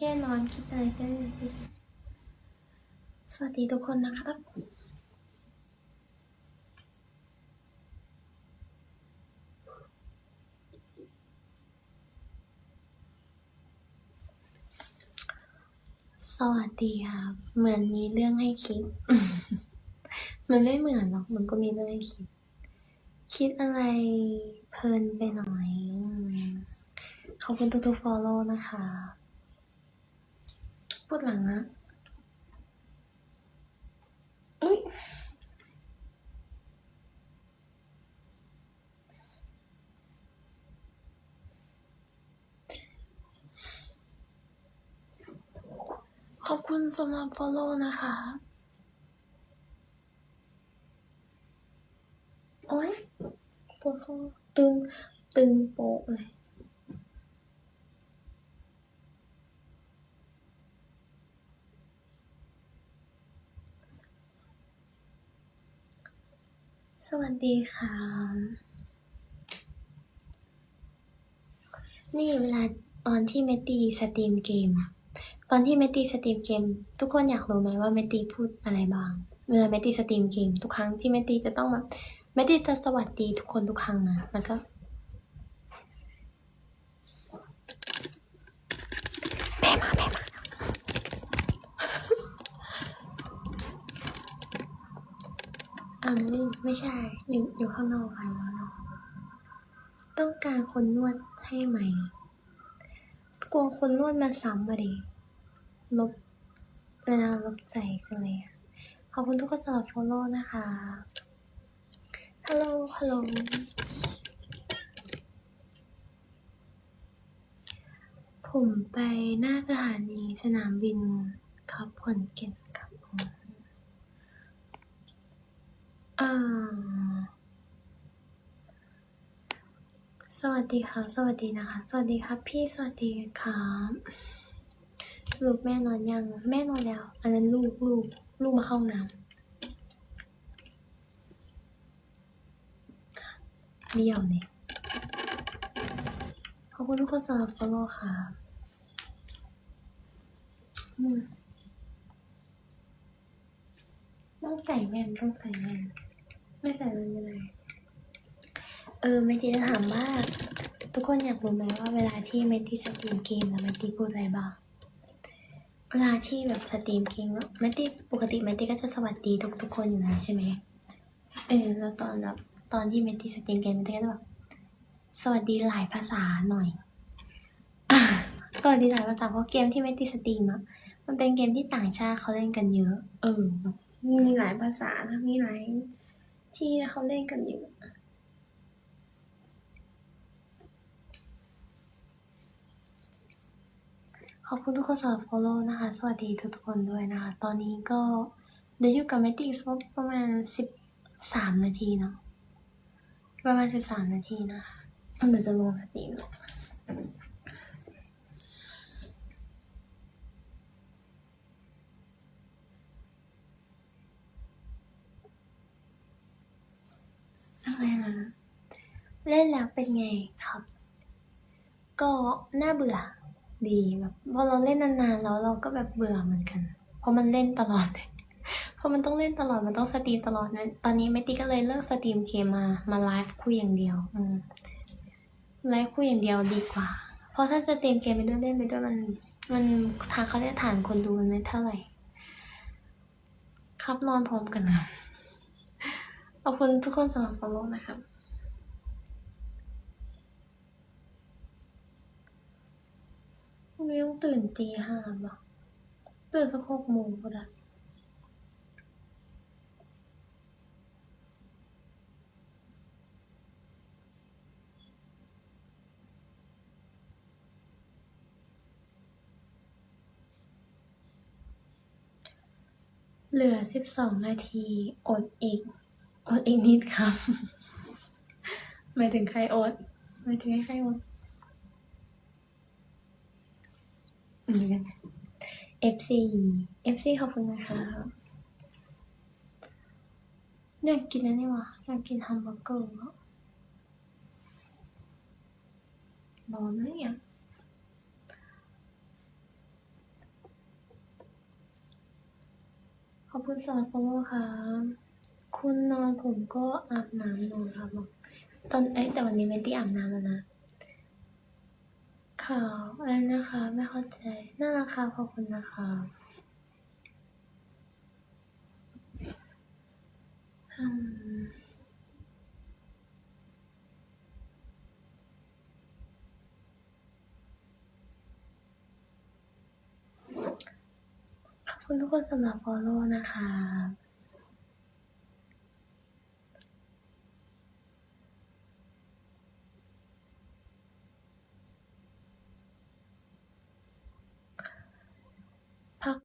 แก้นอนคิดอะไรก็ได้สวัสดีทุกคนนะครับสวัสดีครับเหมือนมีเรื่องให้คิด มันไม่เหมือนหรอก มันก็มีเรื่องให้คิด คิดอะไรเพลินไปหน่อย ขอบคุณทุกๆ follow นะคะ พูดหลังนะอุ๊ยขอบคุณสำหรับ follow นะคะ โอ๊ยปวดคอตึง ตึงโปะเลย สวัสดีค่ะ นี่เวลาตอนที่เมตตีสตรีมเกม ตอนที่เมตตีสตรีมเกม ทุกคนอยากรู้ไหมว่าเมตตีพูดอะไรบ้าง เวลาเมตตีสตรีมเกม ทุกครั้งที่เมตตีจะต้องแบบเมตตีจะสวัสดีทุกคนทุกครั้งนะ แล้วก็แม่มาแม่มา อ่าไม่ไม่ใช่อยู่อยู่ข้างนอกค่ะอยู่ข้างนอกต้องการคนนวดให้ไหม กลัวคนนวดมาซ้ำมาดิลบเวลาลบใส่คืออะไรขอบคุณทุกคนสำหรับ follow นะคะ ฮัลโหล ฮัลโหล ผมไปหน้าสถานีสนามบินครับขอนแก่นครับผมอ่า สวัสดีค่ะ สวัสดีนะคะ สวัสดีครับ พี่สวัสดีครับลูกแม่นอนยัง แม่นอนแล้ว อันนั้นลูกลูกลูกมาเข้าน้ำเบี้ยวเลยขอบคุณทุกคนสำหรับ follow ค่ะอืมต้องใส่แว่นต้องใส่แว่น ไม่ใส่แว่นไม่ได้เออเมทีจะถามว่าทุกคนอยากรู้ไหมว่าเวลาที่เมทีสตรีมเกมแล้วเมทีพูดอะไรบ้างเวลาที่แบบสตรีมเกมเมทีปกติเมทีก็จะสวัสดีทุกทุกๆคนอยู่แล้วใช่ไหมเออแล้วตอนแบบตอนที่เมทีสตรีมเกมเมทีก็จะแบบสวัสดีหลายภาษาหน่อยสวัสดีหลายภาษาเพราะเกมที่เมทีสตรีมอะมันเป็นเกมที่ต่างชาติเขาเล่นกันเยอะ เออแบบมีหลายภาษานะมีหลาย ที่เขาเล่นกันอยู่ขอบคุณทุกคนสำหรับ follow นะคะ สวัสดีทุกคนด้วยนะคะ ตอนนี้ก็เดี๋ยวอยู่กับแมตติสักประมาณสิบสามนาทีเนาะประมาณสิบสามนาทีนะคะเดี๋ยวจะลงสตรีมเนาะไรนะ เล่นแล้วเป็นไงครับ ก็น่าเบื่อดีแบบพอเราเล่นนานๆแล้วเราก็แบบเบื่อเหมือนกัน เพราะมันเล่นตลอด เพราะมันต้องเล่นตลอดมันต้องสตรีมตลอดนะตอนนี้แมตตี้ก็เลยเลิกสตรีมเกมมามาไลฟ์คุยอย่างเดียวไลฟ์คุยอย่างเดียวดีกว่า เพราะถ้าสตรีมเกมไปด้วยเล่นไปด้วยมัน มันทางเขาเรียกฐานคนดูมันไม่เท่าไหร่ ครับนอนพร้อมกันนะขอบคุณทุกคนสำหรับ follow นะครับ พรุ่ง นี้ต้องตื่นตีห้าป่ะตื่นสักหกโมงก็ได้เหลือสิบสองนาที อดอีก อดอีกนิดครับ หมายถึงใครอดหมายถึงให้ใครอด FC FC ขอบคุณนะคะอยากกินอันนี้วะอยากกินแฮมเบอร์เกอร์ร้อนไหมอ่ยขอบคุณสำหรับ follow ค่ะ คุณนอนผมก็อาบน้ำนอนครับตอนเอ้แต่วันนี้ไม่ได้อาบน้ำแล้วนะ ข่าวอะไรนะคะ ไม่เข้าใจ น่ารักค่ะขอบคุณนะคะขอบคุณทุกคนสำหรับ follow นะคะ